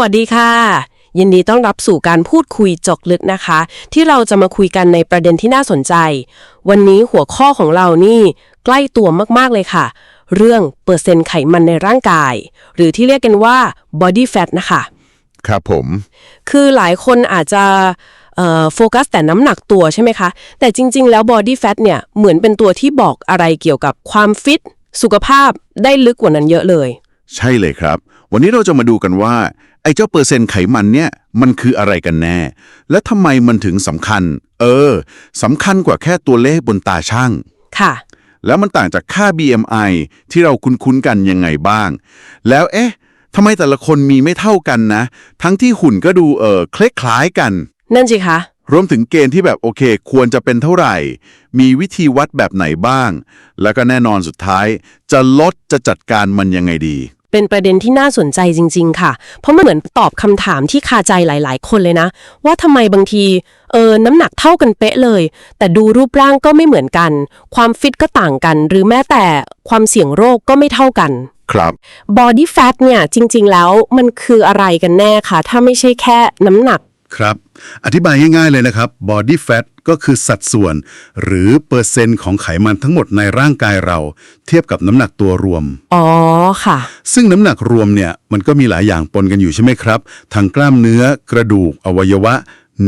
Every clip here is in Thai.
วัสดีค่ะ ยินดีต้อนรับสู่การพูดคุยเจอกลึกนะคะ ที่เราจะมาคุยกันในประเด็นที่น่าสนใจ วันนี้หัวข้อของเรานี่ใกล้ตัวมากๆเลยค่ะ เรื่องเปอร์เซ็นต์ไขมันในร่างกาย หรือที่เรียกกันว่า body fat นะคะ ครับผม คือหลายคนอาจจะเอ่อโฟกัสแต่น้ำหนักตัวใช่ไหมคะ แต่จริง ๆ แล้ว body fat เนี่ยเหมือนเป็นตัวที่บอกอะไรเกี่ยวกับความฟิตสุขภาพได้ลึกกว่านั้นเยอะเลย ใช่เลยครับ วันนี้เราจะมาดูกันว่า ไอ้เจ้าเปอร์เซ็นต์ไขมันเนี่ยมันคืออะไรกันแน่ และทำไมมันถึงสำคัญ เออสำคัญกว่าแค่ตัวเลขบนตาช่าง ค่ะ แล้วมันต่างจากค่า BMI ที่เราคุ้นๆกันยังไงบ้าง แล้วเอ๊ะทำไมแต่ละคนมีไม่เท่ากันนะ ทั้งที่หุ่นก็ดูเออคล้ายๆกัน นั่นสิคะ รวมถึงเกณฑ์ที่แบบโอเค ควรจะเป็นเท่าไหร่ มีวิธีวัดแบบไหนบ้าง แล้วก็แน่นอนสุดท้าย จะลดจะจัดการมันยังไงดี เป็นประเด็นที่น่าสนใจจริง ๆ ค่ะ เพราะมันเหมือนตอบคำถามที่คาใจหลาย ๆ คนเลยนะ ว่าทำไมบางทีเออน้ำหนักเท่ากันเป๊ะเลย แต่ดูรูปร่างก็ไม่เหมือนกัน ความฟิตก็ต่างกัน หรือแม้แต่ความเสี่ยงโรคก็ไม่เท่ากันครับ body fat เนี่ยจริง ๆ แล้วมันคืออะไรกันแน่คะถ้าไม่ใช่แค่น้ำหนัก ครับ อธิบายง่ายๆเลยนะครับ body fat ก็คือสัดส่วน หรือเปอร์เซ็นต์ของไขมันทั้งหมดในร่างกายเรา เทียบกับน้ำหนักตัวรวม อ๋อค่ะ ซึ่งน้ำหนักรวมเนี่ยมันก็มีหลายอย่างปนกันอยู่ใช่ไหมครับ ทั้งกล้ามเนื้อกระดูก อวัยวะ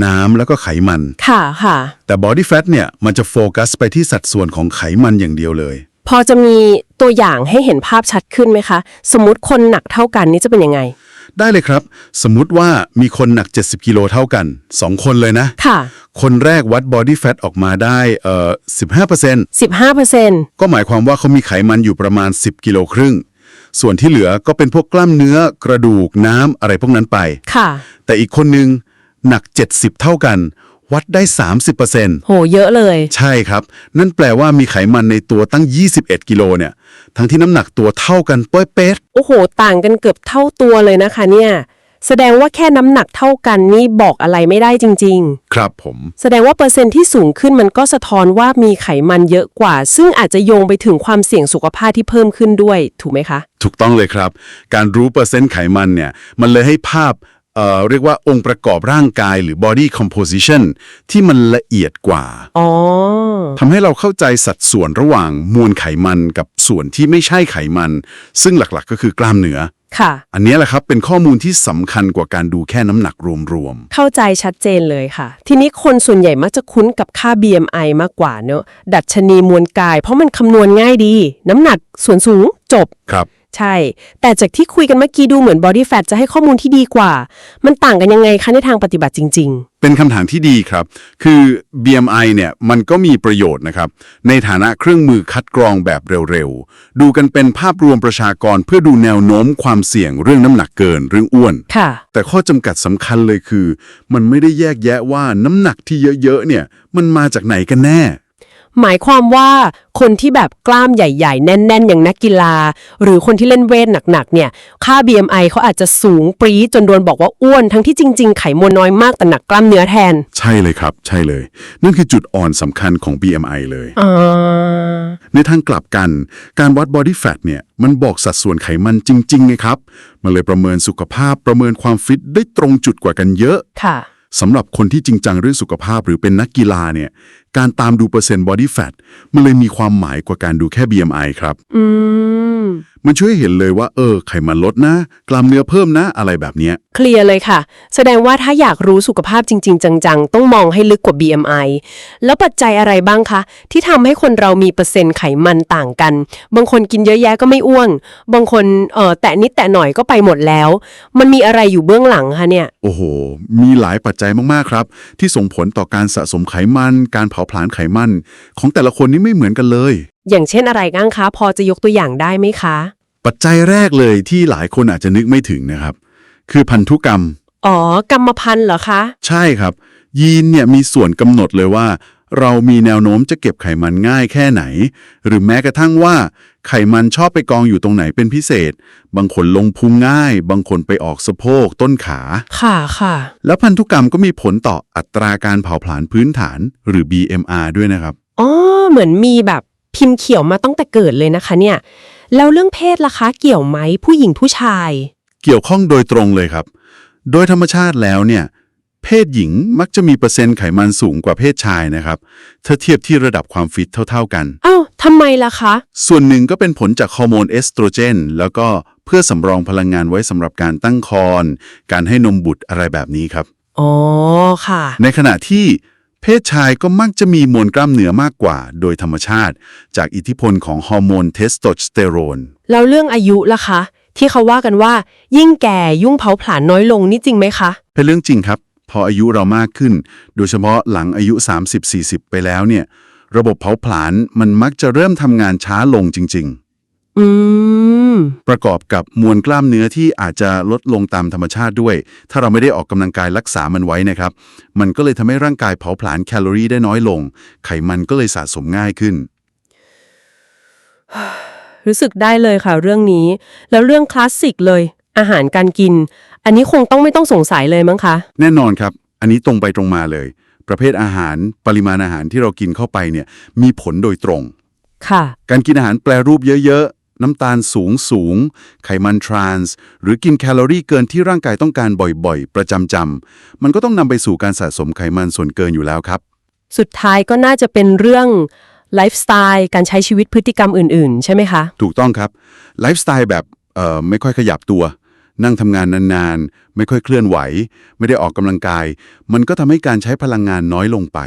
น้ำแล้วก็ไขมัน ค่ะค่ะ แต่ body fat เนี่ยมันจะโฟกัสไปที่สัดส่วนของไขมันอย่างเดียวเลย พอจะมีตัวอย่างให้เห็นภาพชัดขึ้นไหมคะ สมมติคนหนักเท่ากันนี่จะเป็นยังไง ได้เลยครับ สมมุติว่ามีคนหนัก 70 กิโลเท่ากัน 2 คนเลยนะ ค่ะ คนแรกวัด body fat ออกมาได้เอ่อ15% 15%ก็หมายความว่าเขามีไขมันอยู่ประมาณ 10 กิโลครึ่ง ส่วนที่เหลือก็เป็นพวกกล้ามเนื้อกระดูกน้ำอะไรพวกนั้นไป ค่ะ แต่อีกคนนึงหนัก 70 เท่ากัน วัดได้ 30%โห เยอะเลย ใช่ครับ นั่นแปลว่ามีไขมันในตัวตั้ง 21 กิโลเนี่ย ทั้งที่น้ำหนักตัวเท่ากันเป๊ะโอ้โห ต่างกันเกือบเท่าตัวเลยนะคะเนี่ย แสดงว่าแค่น้ำหนักเท่ากันนี่บอกอะไรไม่ได้จริงๆครับผม ๆ แสดงว่าเปอร์เซ็นต์ที่สูงขึ้นมันก็สะท้อนว่ามีไขมันเยอะกว่า ซึ่งอาจจะโยงไปถึงความเสี่ยงสุขภาพที่เพิ่มขึ้นด้วย ถูกไหมคะ ถูกต้องเลยครับ การรู้เปอร์เซ็นต์ไขมันเนี่ย มันเลยให้ภาพ เอ่อเรียกว่าองค์ประกอบร่างกายหรือ body composition ที่มันละเอียดกว่าอ๋อ ทำให้เราเข้าใจสัดส่วนระหว่างมวลไขมันกับส่วนที่ไม่ใช่ไขมัน ซึ่งหลักๆ ก็คือกล้ามเนื้อ ค่ะ อันนี้แหละครับเป็นข้อมูลที่สำคัญกว่าการดูแค่น้ำหนักรวมเข้าใจชัดเจนเลยค่ะ ทีนี้คนส่วนใหญ่มักจะคุ้นกับค่า BMI มากกว่าเนอะ ดัชนีมวลกาย เพราะมันคำนวณง่ายดี น้ำหนักส่วนสูงจบ ๆ ครับ ใช่ แต่จากที่คุยกันเมื่อกี้ดูเหมือน body fat จะให้ข้อมูลที่ดีกว่า มันต่างกันยังไงคะในทางปฏิบัติจริงเป็นคำถามที่ดีครับ คือ BMI เนี่ยมันก็มีประโยชน์นะครับ ในฐานะเครื่องมือคัดกรองแบบเร็วๆ ดูกันเป็นภาพรวมประชากรเพื่อดูแนวโน้มความเสี่ยงเรื่องน้ำหนักเกินเรื่องอ้วนๆค่ะ แต่ข้อจำกัดสำคัญเลยคือ มันไม่ได้แยกแยะว่าน้ำหนักที่เยอะๆเนี่ยมันมาจากไหนกันแน่ หมายความว่าคนที่แบบกล้ามใหญ่ ๆ แน่น ๆ อย่างนักกีฬา หรือคนที่เล่นเวทหนัก ๆ เนี่ย ค่า BMI เขาอาจจะสูงปรี๊ดจนโดนบอกว่าอ้วนทั้งที่จริง ๆ ไขมันน้อยมากแต่หนักกล้ามเนื้อแทน ใช่เลยครับ ใช่เลย นั่นคือจุดอ่อนสำคัญของ BMI เลยอ่าในทางกลับกัน การวัด body fat เนี่ยมันบอกสัดส่วนไขมันจริงๆไงครับมันเลยประเมินสุขภาพประเมินความฟิตได้ตรงจุดกว่ากันเยอะค่ะ สำหรับคนที่จริงจังเรื่องสุขภาพหรือเป็นนักกีฬาเนี่ย การตามดูเปอร์เซ็นต์บอดี้แฟทมันเลยมีความหมายกว่าการดูแค่ BMI ครับ อืม มันช่วยให้เห็นเลยว่า เออ ไขมันลดนะ กล้ามเนื้อเพิ่มนะ อะไรแบบเนี้ย เคลียร์เลยค่ะ แสดงว่าถ้าอยากรู้สุขภาพจริง ๆ จัง ๆ ต้องมองให้ลึกกว่า BMI แล้วปัจจัยอะไรบ้างคะ ที่ทำให้คนเรามีเปอร์เซ็นต์ไขมันต่างกัน บางคนกินเยอะแยะก็ไม่อ้วน บางคนเออแตะนิดแตะหน่อยก็ไปหมดแล้ว มันมีอะไรอยู่เบื้องหลังคะเนี่ย โอ้โห มีหลายปัจจัยมาก ๆ ครับ ที่ส่งผลต่อการสะสมไขมัน การเผาผลาญไขมัน ของแต่ละคนนี่ไม่เหมือนกันเลย อย่างเช่นอะไรบ้างคะ พอจะยกตัวอย่างได้ไหมคะ ปัจจัยแรกเลยที่หลายคนอาจจะนึกไม่ถึงนะครับ คือพันธุกรรม อ๋อ กรรมพันธุ์เหรอคะ ใช่ครับ ยีนเนี่ยมีส่วนกำหนดเลยว่า เรามีแนวโน้มจะเก็บไขมันง่ายแค่ไหน หรือแม้กระทั่งว่า ไขมันชอบไปกองอยู่ตรงไหนเป็นพิเศษ บางคนลงพุงง่าย บางคนไปออกสะโพกต้นขา ค่ะค่ะ แล้วพันธุกรรมก็มีผลต่ออัตราการเผาผลาญพื้นฐาน หรือ BMR ด้วยนะครับ อ๋อ เหมือนมีแบบพิมพ์เขียวมาตั้งแต่เกิดเลยนะคะเนี่ย แล้วเรื่องเพศล่ะคะเกี่ยวไหมผู้หญิงผู้ชาย เกี่ยวข้องโดยตรงเลยครับ โดยธรรมชาติแล้วเนี่ย เพศหญิงมักจะมีเปอร์เซ็นต์ไขมันสูงกว่าเพศชายนะครับถ้าเทียบที่ระดับความฟิตเท่า ๆกัน อ้าวทำไมล่ะคะ ส่วนหนึ่งก็เป็นผลจากฮอร์โมนเอสโตรเจน แล้วก็เพื่อสำรองพลังงานไว้สำหรับการตั้งครรภ์การให้นมบุตรอะไรแบบนี้ครับ อ๋อค่ะ ในขณะที่ เพศชายก็มักจะมีมวลกล้ามเนื้อมากกว่า โดยธรรมชาติ จากอิทธิพลของฮอร์โมนเทสโทสเตอโรน แล้วเรื่องอายุล่ะคะ ที่เขาว่ากันว่า ยิ่งแก่ยุ่งเผาผลาญน้อยลงนี่จริงไหมคะ เป็นเรื่องจริงครับ พออายุเรามากขึ้น โดยเฉพาะหลังอายุ 30-40 ไปแล้วเนี่ย ระบบเผาผลาญมันมักจะเริ่มทำงานช้าลงจริง อืมๆประกอบกับมวลกล้ามเนื้อที่อาจจะลดลงตามธรรมชาติด้วย ถ้าเราไม่ได้ออกกำลังกายรักษามันไว้นะครับ มันก็เลยทำให้ร่างกายเผาผลาญแคลอรี่ได้น้อยลง ไขมันก็เลยสะสมง่ายขึ้น รู้สึกได้เลยค่ะเรื่องนี้ แล้วเรื่องคลาสสิกเลย อาหารการกิน อันนี้คงต้องไม่ต้องสงสัยเลยมั้งคะ แน่นอนครับ อันนี้ตรงไปตรงมาเลย ประเภทอาหารปริมาณอาหารที่เรากินเข้าไปเนี่ยมีผลโดยตรง ค่ะ การกินอาหารแปรรูปเยอะๆ น้ำตาลสูงสูง ไขมันทรานส์ หรือกินแคลอรี่เกินที่ร่างกายต้องการบ่อยๆ ประจำจำมันก็ต้องนำไปสู่การสะสมไขมันส่วนเกินอยู่แล้วครับ สุดท้ายก็น่าจะเป็นเรื่องไลฟ์สไตล์การใช้ชีวิตพฤติกรรมอื่นๆ ใช่ไหมคะ ถูกต้องครับไลฟ์สไตล์แบบเอ่อไม่ค่อยขยับตัว นั่งทำงานนานๆ ไม่ค่อยเคลื่อนไหว ไม่ได้ออกกำลังกาย มันก็ทำให้การใช้พลังงานน้อยลงไป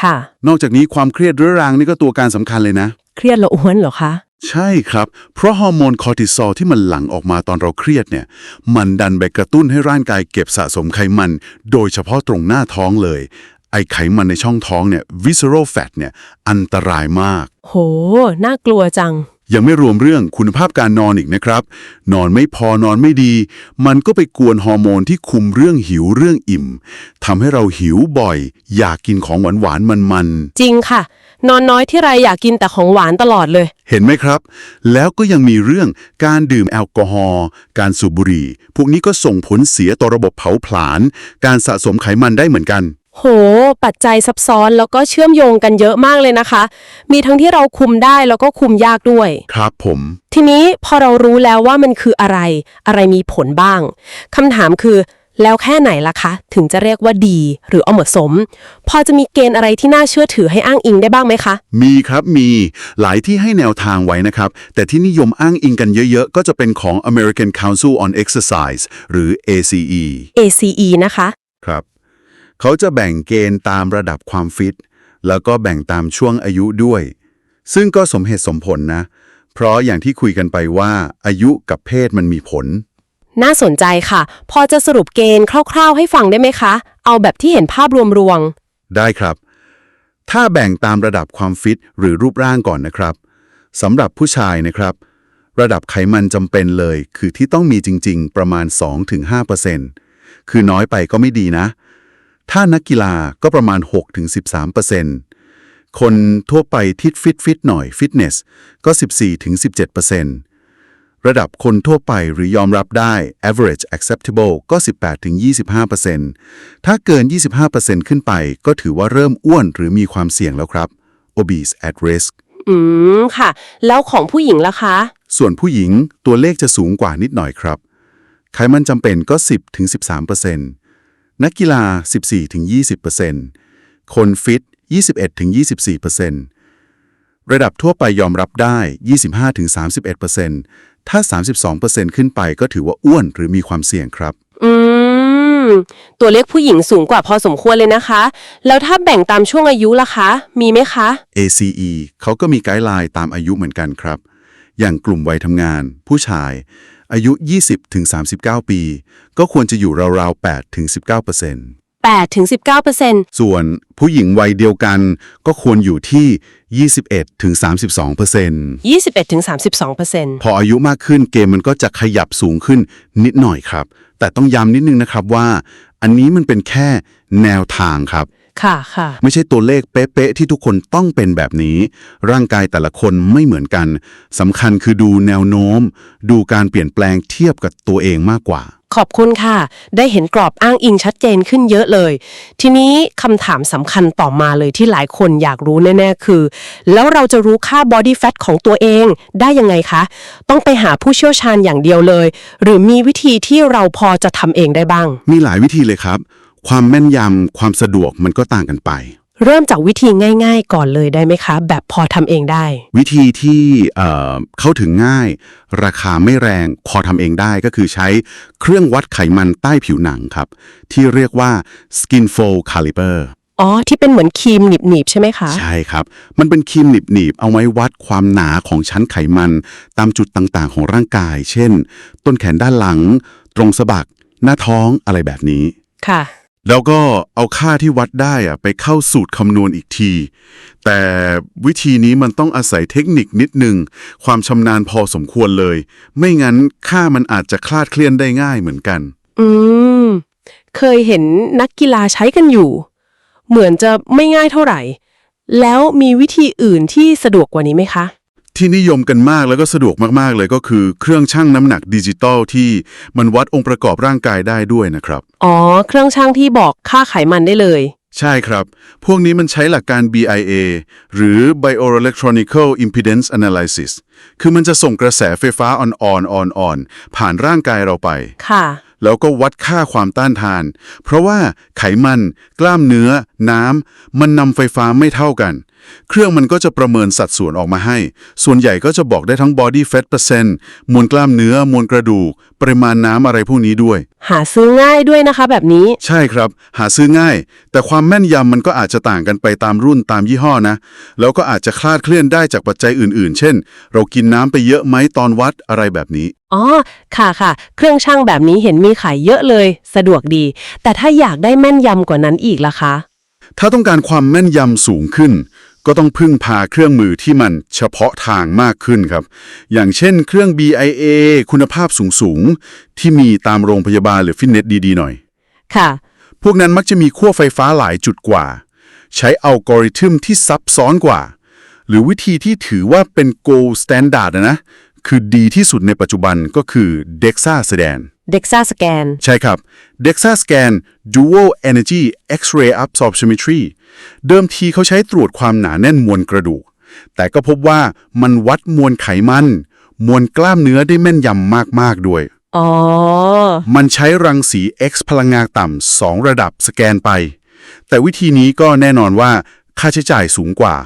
ค่ะ นอกจากนี้ความเครียดเรื้อรังนี่ก็ตัวการสำคัญเลยนะ เครียดแล้วอ้วนเหรอคะ ใช่ครับ เพราะฮอร์โมนคอร์ติซอลที่มันหลั่งออกมาตอนเราเครียดเนี่ย มันดันไปกระตุ้นให้ร่างกายเก็บสะสมไขมัน โดยเฉพาะตรงหน้าท้องเลย ไอไขมันในช่องท้องเนี่ย visceral fat เนี่ยอันตรายมาก โห น่ากลัวจัง ยังไม่รวมเรื่องคุณภาพการนอนอีกนะครับ นอนไม่พอนอนไม่ดี มันก็ไปกวนฮอร์โมนที่คุมเรื่องหิวเรื่องอิ่มทำให้เราหิวบ่อย อยากกินของหวานหวานมันมันๆ จริงค่ะ นอนน้อยที่ไรอยากกินแต่ของหวานตลอดเลย เห็นไหมครับ แล้วก็ยังมีเรื่องการดื่มแอลกอฮอล์การสูบบุหรี่ พวกนี้ก็ส่งผลเสียต่อระบบเผาผลาญการสะสมไขมันได้เหมือนกัน โห ปัจจัยซับซ้อนแล้วก็เชื่อมโยงกันเยอะมากเลยนะคะ มีทั้งที่เราคุมได้แล้วก็คุมยากด้วย ครับผม ทีนี้พอเรารู้แล้วว่ามันคืออะไร อะไรมีผลบ้างคำถามคือ แล้วแค่ไหนล่ะคะ ถึงจะเรียกว่าดี หรือเอาเหมาะสม พอจะมีเกณฑ์อะไรที่น่าเชื่อถือให้อ้างอิงได้บ้างไหมคะ มีครับมีหลายที่ให้แนวทางไว้นะครับ แต่ที่นิยมอ้างอิงกันเยอะๆ ก็จะเป็นของ American Council on Exercise หรือ ACE ACE นะคะ ครับ เขาจะแบ่งเกณฑ์ตามระดับความฟิต แล้วก็แบ่งตามช่วงอายุด้วย ซึ่งก็สมเหตุสมผลนะ เพราะอย่างที่คุยกันไปว่าอายุกับเพศมันมีผล น่าสนใจค่ะ พอจะสรุปเกณฑ์คร่าว ๆ ให้ฟังได้ไหมคะ เอาแบบที่เห็นภาพรวมๆ ได้ครับ ถ้าแบ่งตามระดับความฟิตหรือรูปร่างก่อนนะครับสำหรับผู้ชายนะครับ ระดับไขมันจำเป็นเลย คือที่ต้องมีจริง ๆ ประมาณ 2-5%คือน้อยไปก็ไม่ดีนะ ถ้านักกีฬาก็ประมาณ 6-13%คนทั่วไปทิศฟิตฟิตหน่อยฟิตเนสก็ 14-17% ระดับคนทั่วไปหรือยอมรับได้ average acceptable ก็ 18-25%ถ้าเกิน 25%ขึ้นไปก็ถือว่าเริ่มอ้วนหรือมีความเสี่ยงแล้วครับ obese at risk ๆอืม ค่ะ แล้วของผู้หญิงล่ะคะ ส่วนผู้หญิงตัวเลขจะสูงกว่านิดหน่อยครับ ไขมันจำเป็นก็ 10-13%นักกีฬา 14-20%คนฟิต 21-24%ระดับทั่วไปยอมรับได้ 25-31% ถ้า 32%ขึ้นไปก็ถือว่าอ้วนหรือมีความเสี่ยงครับ อืม ตัวเลขผู้หญิงสูงกว่าพอสมควรเลยนะคะ แล้วถ้าแบ่งตามช่วงอายุล่ะคะ มีไหมคะ ACE เขาก็มีไกด์ไลน์ตามอายุเหมือนกันครับ อย่างกลุ่มวัยทำงาน ผู้ชาย อายุ 20-39 ปี ก็ควรจะอยู่ราวๆ8-19% 8ถึง19%ส่วนผู้หญิงวัยเดียวกันก็ควรอยู่ที่ 21-32% 21ถึง32%พออายุมากขึ้นเกมมันก็จะขยับสูงขึ้นนิดหน่อยครับ แต่ต้องย้ำนิดนึงนะครับว่า อันนี้มันเป็นแค่แนวทางครับ ค่ะค่ะ ไม่ใช่ตัวเลขเป๊ะๆที่ทุกคนต้องเป็นแบบนี้ ร่างกายแต่ละคนไม่เหมือนกันสำคัญคือดูแนวโน้ม ดูการเปลี่ยนแปลงเทียบกับตัวเองมากกว่า ขอบคุณค่ะ ได้เห็นกรอบอ้างอิงชัดเจนขึ้นเยอะเลย ทีนี้คำถามสำคัญต่อมาเลยที่หลายคนอยากรู้แน่ ๆ คือ แล้วเราจะรู้ค่า body fat ของตัวเองได้ยังไงคะ ต้องไปหาผู้เชี่ยวชาญอย่างเดียวเลย หรือมีวิธีที่เราพอจะทำเองได้บ้าง มีหลายวิธีเลยครับ ความแม่นยำความสะดวกมันก็ต่างกันไป เริ่มจากวิธีง่าย ๆ ก่อนเลยได้ไหมคะ แบบพอทำเองได้ วิธีที่เอ่อเข้าถึงง่าย ราคาไม่แรงพอทำเองได้ก็คือใช้เครื่องวัดไขมันใต้ผิวหนังครับ ที่เรียกว่า skin fold caliper อ๋อ ที่เป็นเหมือนครีมหนีบๆใช่ไหมคะ ใช่ครับ มันเป็นครีมหนีบๆเอาไว้วัดความหนาของชั้นไขมัน ตามจุดต่างๆ ของร่างกาย เช่น ต้นแขนด้านหลัง ตรงสะบัก หน้าท้องอะไรแบบนี้ ค่ะ แล้วก็เอาค่าที่วัดได้อะไปเข้าสูตรคำนวณอีกที แต่วิธีนี้มันต้องอาศัยเทคนิคนิดหนึ่งความชำนาญพอสมควรเลย ไม่งั้นค่ามันอาจจะคลาดเคลื่อนได้ง่ายเหมือนกัน อืม เคยเห็นนักกีฬาใช้กันอยู่ เหมือนจะไม่ง่ายเท่าไหร่ แล้วมีวิธีอื่นที่สะดวกกว่านี้ไหมคะ ที่นิยมกันมากแล้วก็สะดวกมากๆเลยก็คือเครื่องชั่งน้ำหนักดิจิตอลที่มันวัดองค์ประกอบร่างกายได้ด้วยนะครับ อ๋อ เครื่องช่างที่บอกค่าไขมันได้เลย ใช่ครับ พวกนี้มันใช้หลักการ BIA หรือ Bioelectronical Impedance Analysis คือมันจะส่งกระแสไฟฟ้าอ่อนๆอ่อนๆผ่านร่างกายเราไป ค่ะ แล้วก็วัดค่าความต้านทาน เพราะว่าไขมัน กล้ามเนื้อ น้ำมันนำไฟฟ้าไม่เท่ากัน เครื่องมันก็จะประเมินสัดส่วนออกมาให้ ส่วนใหญ่ก็จะบอกได้ทั้ง body fat percent มวลกล้ามเนื้อ มวลกระดูก ปริมาณน้ำอะไรพวกนี้ด้วย หาซื้อง่ายด้วยนะคะแบบนี้ ใช่ครับ หาซื้อง่าย แต่ความแม่นยำมันก็อาจจะต่างกันไปตามรุ่นตามยี่ห้อนะ แล้วก็อาจจะคลาดเคลื่อนได้จากปัจจัยอื่นๆ เช่น เรากินน้ำไปเยอะไหมตอนวัดอะไรแบบนี้ อ๋อ ค่ะค่ะ เครื่องช่างแบบนี้เห็นมีขายเยอะเลย สะดวกดี แต่ถ้าอยากได้แม่นยำกว่านั้นอีกล่ะคะ ถ้าต้องการความแม่นยำสูงขึ้น ก็ต้องพึ่งพาเครื่องมือที่มันเฉพาะทางมากขึ้นครับ อย่างเช่นเครื่อง BIA คุณภาพสูงๆ ที่มีตามโรงพยาบาลหรือฟิตเนสดีๆ หน่อย ค่ะ พวกนั้นมักจะมีขั้วไฟฟ้าหลายจุดกว่า ใช้อัลกอริทึมที่ซับซ้อนกว่า หรือวิธีที่ถือว่าเป็น gold standard นะนะคือดีที่สุดในปัจจุบันก็คือ DEXA Sedan DEXA Scan ใช่ครับ DEXA Scan Dual Energy X-ray Absorptiometry เดิมทีเขาใช้ตรวจความหนาแน่นมวลกระดูก แต่ก็พบว่ามันวัดมวลไขมัน มวลกล้ามเนื้อได้แม่นยำมากๆด้วย อ๋อ มันใช้รังสี X พลังงานต่ำสองระดับสแกนไป แต่วิธีนี้ก็แน่นอนว่าค่าใช้จ่ายสูงกว่า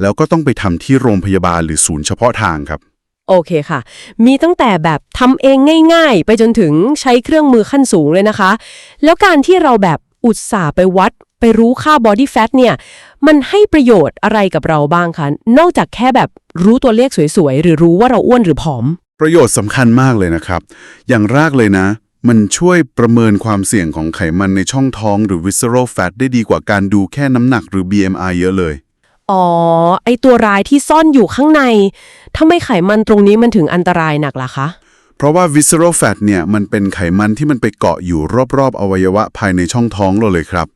แล้วก็ต้องไปทำที่โรงพยาบาลหรือศูนย์เฉพาะทางครับ โอเคค่ะ มีตั้งแต่แบบทำเองง่าย ๆ ไปจนถึงใช้เครื่องมือขั้นสูงเลยนะคะ แล้วการที่เราแบบอุตส่าห์ไปวัด ไปรู้ค่า body fat เนี่ย มันให้ประโยชน์อะไรกับเราบ้างคะ นอกจากแค่แบบรู้ตัวเลขสวยๆ หรือรู้ว่าเราอ้วนหรือผอม ประโยชน์สำคัญมากเลยนะครับ อย่างแรกเลยนะ มันช่วยประเมินความเสี่ยงของไขมันในช่องท้องหรือ visceral fat ได้ดีกว่าการดูแค่น้ำหนักหรือ BMI เยอะเลย อ๋อ ไอตัวร้ายที่ซ่อนอยู่ข้างในทำไมไขมันตรงนี้มันถึงอันตรายหนักล่ะคะ เพราะว่า visceral fat เนี่ยมันเป็นไขมันที่มันไปเกาะอยู่รอบๆ อวัยวะภายในช่องท้องเราเลยครับ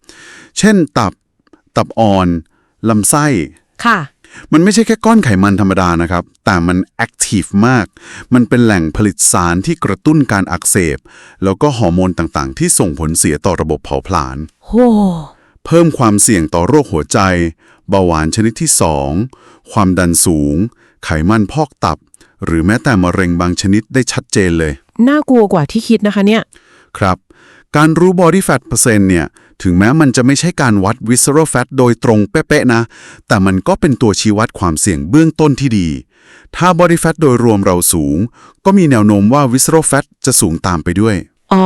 เช่นตับ ตับอ่อน ลำไส้ ค่ะ มันไม่ใช่แค่ก้อนไขมันธรรมดานะครับ แต่มันแอคทีฟมาก มันเป็นแหล่งผลิตสารที่กระตุ้นการอักเสบ แล้วก็ฮอร์โมนต่างๆ ที่ส่งผลเสียต่อระบบเผาผลาญ โห เพิ่มความเสี่ยงต่อโรคหัวใจ เบาหวานชนิดที่ 2 ความดันสูง ไขมันพอกตับ หรือแม้แต่มะเร็งบางชนิดได้ชัดเจนเลย น่ากลัวกว่าที่คิดนะคะเนี่ย ครับ การรู้ body fat เปอร์เซ็นต์เนี่ย ถึงแม้มันจะไม่ใช่การวัด visceral fat โดยตรงเป๊ะๆนะ แต่มันก็เป็นตัวชี้วัดความเสี่ยงเบื้องต้นที่ดี ถ้า body fat โดยรวมเราสูง ก็มีแนวโน้มว่า visceral fat จะสูงตามไปด้วย อ๋อ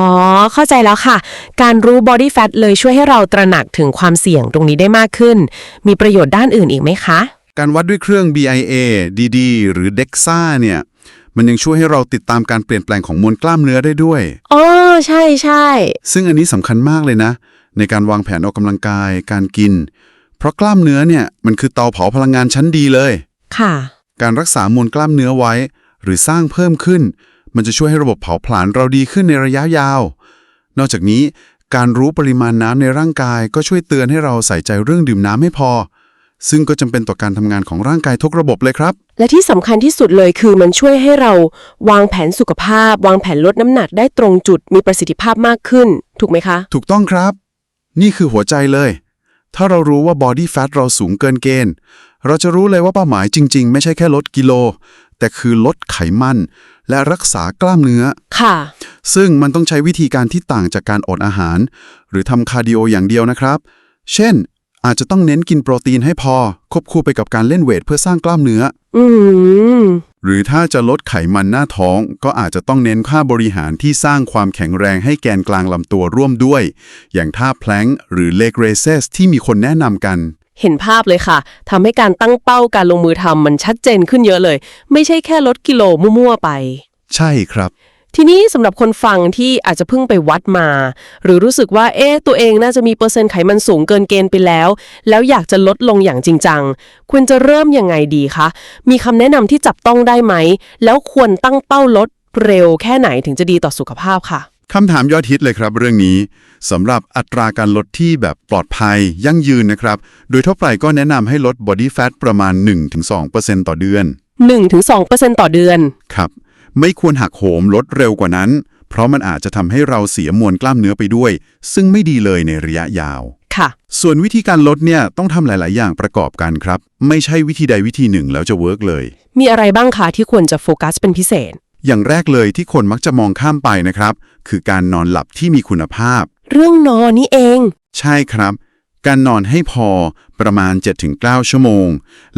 เข้าใจแล้วค่ะ การรู้ body fat เลยช่วยให้เราตระหนักถึงความเสี่ยงตรงนี้ได้มากขึ้น มีประโยชน์ด้านอื่นอีกไหมคะ การวัดด้วยเครื่อง BIA DD หรือ DEXA เนี่ย มันยังช่วยให้เราติดตามการเปลี่ยนแปลงของมวลกล้ามเนื้อได้ด้วย อ๋อ ใช่ใช่ ซึ่งอันนี้สำคัญมากเลยนะ ในการวางแผนออกกำลังกาย การกิน เพราะกล้ามเนื้อเนี่ยมันคือเตาเผาพลังงานชั้นดีเลย ค่ะ การรักษามวลกล้ามเนื้อไว้ หรือสร้างเพิ่มขึ้น มันจะช่วยให้ระบบเผาผลาญเราดีขึ้นในระยะยาว นอกจากนี้การรู้ปริมาณน้ำในร่างกายก็ช่วยเตือนให้เราใส่ใจเรื่องดื่มน้ำให้พอ ซึ่งก็จำเป็นต่อการทำงานของร่างกายทุกระบบเลยครับ และที่สำคัญที่สุดเลยคือมันช่วยให้เราวางแผนสุขภาพ วางแผนลดน้ำหนักได้ตรงจุดมีประสิทธิภาพมากขึ้น ถูกไหมคะ ถูกต้องครับ นี่คือหัวใจเลย ถ้าเรารู้ว่า body fat เราสูงเกินเกณฑ์ เราจะรู้เลยว่าเป้าหมายจริง ๆ ไม่ใช่แค่ลดกิโล แต่คือลดไขมัน และรักษากล้ามเนื้อ ค่ะ ซึ่งมันต้องใช้วิธีการที่ต่างจากการอดอาหาร หรือทำคาร์ดิโออย่างเดียวนะครับ เช่น อาจจะต้องเน้นกินโปรตีนให้พอ ควบคู่ไปกับการเล่นเวทเพื่อสร้างกล้ามเนื้อ อืมหรือถ้าจะลดไขมันหน้าท้อง ก็อาจจะต้องเน้นค่าบริหารที่สร้างความแข็งแรงให้แกนกลางลำตัวร่วมด้วย อย่างท่าแพลงก์หรือเลกเรเซสที่มีคนแนะนำกัน เห็นภาพเลยค่ะทำให้การตั้งเป้าการลงมือทำมันชัดเจนขึ้นเยอะเลย ไม่ใช่แค่ลดกิโลมั่วๆไป ใช่ครับ ทีนี้สำหรับคนฟังที่อาจจะเพิ่งไปวัดมา หรือรู้สึกว่าเอ๊ะตัวเองน่าจะมีเปอร์เซ็นต์ไขมันสูงเกินเกณฑ์ไปแล้ว แล้วอยากจะลดลงอย่างจริงจังควรจะเริ่มยังไงดีคะมีคำแนะนำที่จับต้องได้ไหม แล้วควรตั้งเป้าลดเร็วแค่ไหนถึงจะดีต่อสุขภาพค่ะ คำถามยอดฮิตเลยครับเรื่องนี้สำหรับอัตราการลดที่แบบปลอดภัยยั่งยืนนะครับ โดยทั่วไปก็แนะนำให้ลด body fat ประมาณ 1-2%ต่อเดือน 1-2%ต่อเดือน ครับ ไม่ควรหักโหมลดเร็วกว่านั้น เพราะมันอาจจะทำให้เราเสียมวลกล้ามเนื้อไปด้วย ซึ่งไม่ดีเลยในระยะยาว ค่ะ ส่วนวิธีการลดเนี่ยต้องทำหลาย ๆ อย่างประกอบกันครับ ไม่ใช่วิธีใดวิธีหนึ่งแล้วจะเวิร์กเลย มีอะไรบ้างคะที่ควรจะโฟกัสเป็นพิเศษ อย่างแรกเลยที่คนมักจะมองข้ามไปนะครับ คือการนอนหลับที่มีคุณภาพ เรื่องนอนนี่เอง ใช่ครับ การนอนให้พอประมาณ 7-9 ชั่วโมง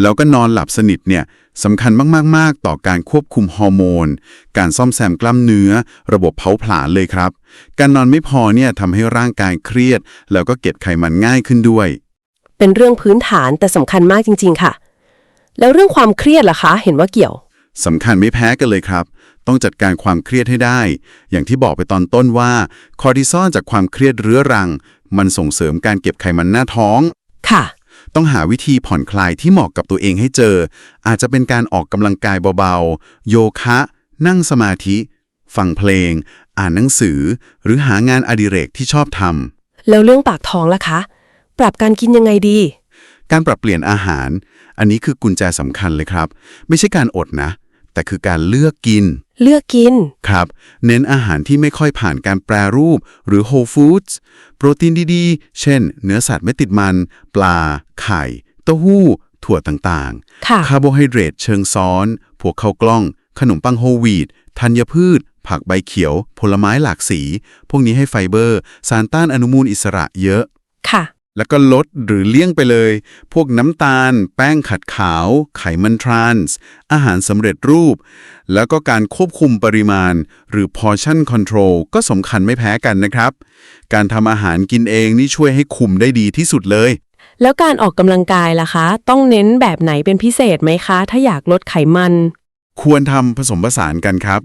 แล้วก็นอนหลับสนิทเนี่ยสำคัญมาก ๆ ต่อการควบคุมฮอร์โมน การซ่อมแซมกล้ามเนื้อ ระบบเผาผลาญเลยครับ การนอนไม่พอเนี่ยทำให้ร่างกายเครียด แล้วก็เก็บไขมันง่ายขึ้นด้วย เป็นเรื่องพื้นฐานแต่สำคัญมากจริง ๆ ค่ะ แล้วเรื่องความเครียดล่ะคะ เห็นว่าเกี่ยวสำคัญไม่แพ้กันเลยครับ ต้องจัดการความเครียดให้ได้ อย่างที่บอกไปตอนต้นว่าคอร์ติซอลจากความเครียดเรื้อรัง มันส่งเสริมการเก็บไขมันหน้าท้อง ค่ะ ต้องหาวิธีผ่อนคลายที่เหมาะกับตัวเองให้เจอ อาจจะเป็นการออกกำลังกายเบาๆ โยคะ นั่งสมาธิ ฟังเพลง อ่านหนังสือ หรือหางานอดิเรกที่ชอบทำแล้วเรื่องปากท้องล่ะคะ ปรับการกินยังไงดี การปรับเปลี่ยนอาหาร อันนี้คือกุญแจสำคัญเลยครับ ไม่ใช่การอดนะ แต่คือการเลือกกินเลือกกิน ครับ เน้นอาหารที่ไม่ค่อยผ่านการแปรรูป หรือ whole foods โปรตีนดีๆ เช่น เนื้อสัตว์ไม่ติดมัน ปลา ไข่ เต้าหู้ ถั่วต่างค่ะๆคาร์โบไฮเดรตเชิงซ้อน พวกข้าวกล้อง ขนมปังโฮลวีตธัญพืช ผักใบเขียว ผลไม้หลากสี พวกนี้ให้ไฟเบอร์ สารต้านอนุมูลอิสระเยอะ ค่ะ แล้วก็ลดหรือเลี่ยงไปเลย พวกน้ำตาล แป้งขัดขาว ไขมันทรานส์ อาหารสำเร็จรูป แล้วก็การควบคุมปริมาณ หรือ portion control ก็สำคัญไม่แพ้กันนะครับ การทำอาหารกินเองนี่ช่วยให้คุมได้ดีที่สุดเลย แล้วการออกกำลังกายล่ะคะ ต้องเน้นแบบไหนเป็นพิเศษไหมคะ ถ้าอยากลดไขมัน ควรทำผสมผสานกันครับ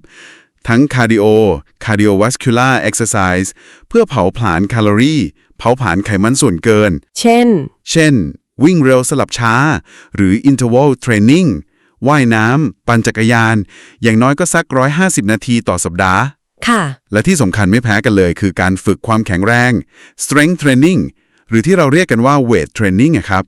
ทั้งคาร์ดิโอ cardiovascular exercise เพื่อเผาผลาญแคลอรี่ เผาผลาญไขมันส่วนเกิน เช่น เช่น วิ่งเร็วสลับช้า หรือ interval training ว่ายน้ำ ปั่นจักรยาน อย่างน้อยก็สัก 150 นาทีต่อสัปดาห์ ค่ะ และที่สำคัญไม่แพ้กันเลยคือการฝึกความแข็งแรง strength training หรือที่เราเรียกกันว่า weight training อะครับ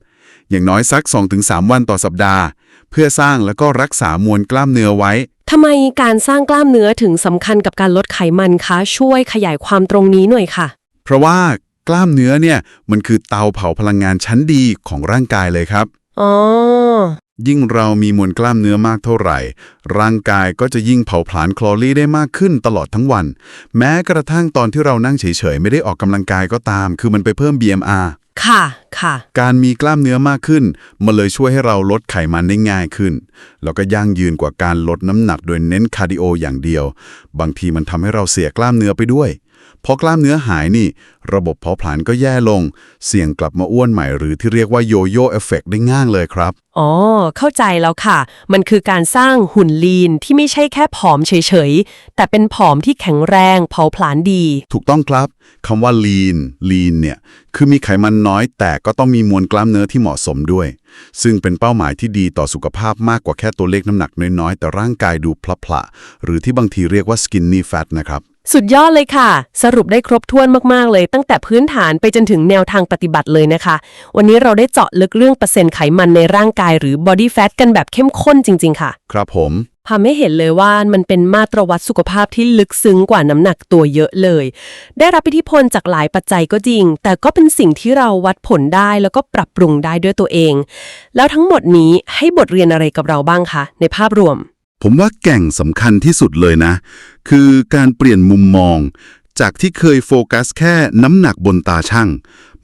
อย่างน้อยสัก 2-3 วันต่อสัปดาห์ เพื่อสร้างแล้วก็รักษามวลกล้ามเนื้อไว้ทำไมการสร้างกล้ามเนื้อถึงสำคัญกับการลดไขมันคะ ช่วยขยายความตรงนี้หน่อยค่ะ เพราะว่า กล้ามเนื้อเนี่ยมันคือเตาเผาพลังงานชั้นดีของร่างกายเลยครับ อ๋อ ยิ่งเรามีมวลกล้ามเนื้อมากเท่าไหร่ ร่างกายก็จะยิ่งเผาผลาญแคลอรี่ได้มากขึ้นตลอดทั้งวัน แม้กระทั่งตอนที่เรานั่งเฉยๆ ไม่ได้ออกกำลังกายก็ตาม คือมันไปเพิ่ม BMR ค่ะค่ะ การมีกล้ามเนื้อมากขึ้น มันเลยช่วยให้เราลดไขมันได้ง่ายขึ้น แล้วก็ยั่งยืนกว่าการลดน้ำหนักโดยเน้นคาร์ดิโออย่างเดียว บางทีมันทำให้เราเสียกล้ามเนื้อไปด้วย พอกล้ามเนื้อหายนี่ ระบบเผาผลาญก็แย่ลง เสี่ยงกลับมาอ้วนใหม่หรือที่เรียกว่าโยโย่เอฟเฟกได้ง่ายเลยครับ อ๋อ เข้าใจแล้วค่ะ มันคือการสร้างหุ่นลีนที่ไม่ใช่แค่ผอมเฉยๆ แต่เป็นผอมที่แข็งแรงเผาผลาญดี ถูกต้องครับคำว่า lean lean เนี่ย คือมีไขมันน้อยแต่ก็ต้องมีมวลกล้ามเนื้อที่เหมาะสมด้วย ซึ่งเป็นเป้าหมายที่ดีต่อสุขภาพมากกว่าแค่ตัวเลขน้ำหนักน้อยๆ แต่ร่างกายดูพละๆหรือที่บางทีเรียกว่า skinny fat นะครับ สุดยอดเลยค่ะ สรุปได้ครบถ้วนมาก ๆ เลย ตั้งแต่พื้นฐานไปจนถึงแนวทางปฏิบัติเลยนะคะ วันนี้เราได้เจาะลึกเรื่องเปอร์เซ็นต์ไขมันในร่างกายหรือ body fat กันแบบเข้มข้นจริง ๆ ค่ะ ครับผมทำให้เห็นเลยว่ามันเป็นมาตรวัดสุขภาพที่ลึกซึ้งกว่าน้ำหนักตัวเยอะเลย ได้รับอิทธิพลจากหลายปัจจัยก็จริง แต่ก็เป็นสิ่งที่เราวัดผลได้แล้วก็ปรับปรุงได้ด้วยตัวเอง แล้วทั้งหมดนี้ให้บทเรียนอะไรกับเราบ้างคะในภาพรวม ผมว่าแก่งสำคัญที่สุดเลยนะ คือการเปลี่ยนมุมมอง จากที่เคยโฟกัสแค่น้ำหนักบนตาช่าง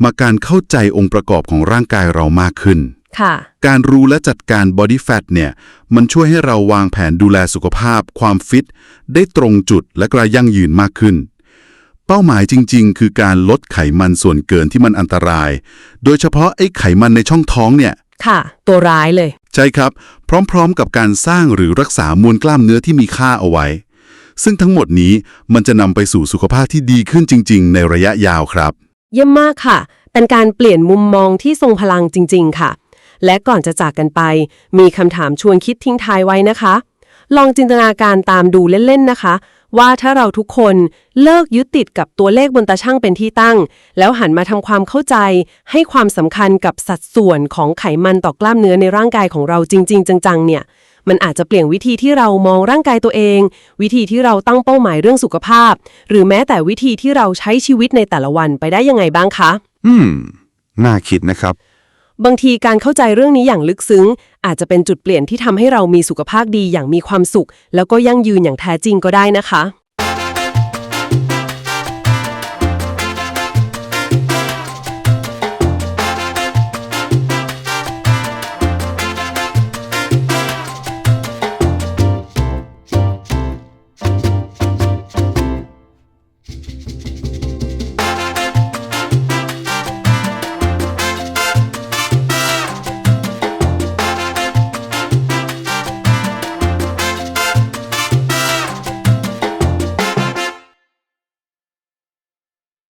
มาการเข้าใจองค์ประกอบของร่างกายเรามากขึ้นค่ะการรู้และจัดการ body fat เนี่ย มันช่วยให้เราวางแผนดูแลสุขภาพ ความฟิต ได้ตรงจุดและกระยั่งยืนมากขึ้น เป้าหมายจริง ๆ คือการลดไขมันส่วนเกินที่มันอันตราย โดยเฉพาะไอ้ไขมันในช่องท้องเนี่ย ค่ะ ตัวร้ายเลย ใช่ครับ พร้อมๆกับการสร้างหรือรักษามวลกล้ามเนื้อที่มีค่าเอาไว้ ซึ่งทั้งหมดนี้มันจะนำไปสู่สุขภาพที่ดีขึ้นจริง ๆ ในระยะยาวครับ เยี่ยมมากค่ะ เป็นการเปลี่ยนมุมมองที่ทรงพลังจริง ๆ ค่ะ และก่อนจะจากกันไป มีคำถามชวนคิดทิ้งท้ายไว้นะคะ ลองจินตนาการตามดูเล่น ๆ นะคะ ว่าถ้าเราทุกคนเลิกยึดติดกับตัวเลขบนตาช่างเป็นที่ตั้ง แล้วหันมาทำความเข้าใจ ให้ความสำคัญกับสัดส่วนของไขมันต่อกล้ามเนื้อในร่างกายของเราจริง ๆ จังๆเนี่ยมันอาจจะเปลี่ยนวิธีที่เรามองร่างกายตัวเอง วิธีที่เราตั้งเป้าหมายเรื่องสุขภาพ หรือแม้แต่วิธีที่เราใช้ชีวิตในแต่ละวันไปได้ยังไงบ้างคะ อืม น่าคิดนะครับ บางทีการเข้าใจเรื่องนี้อย่างลึกซึ้ง อาจจะเป็นจุดเปลี่ยนที่ทำให้เรามีสุขภาพดีอย่างมีความสุข แล้วก็ยั่งยืนอย่างแท้จริงก็ได้นะคะ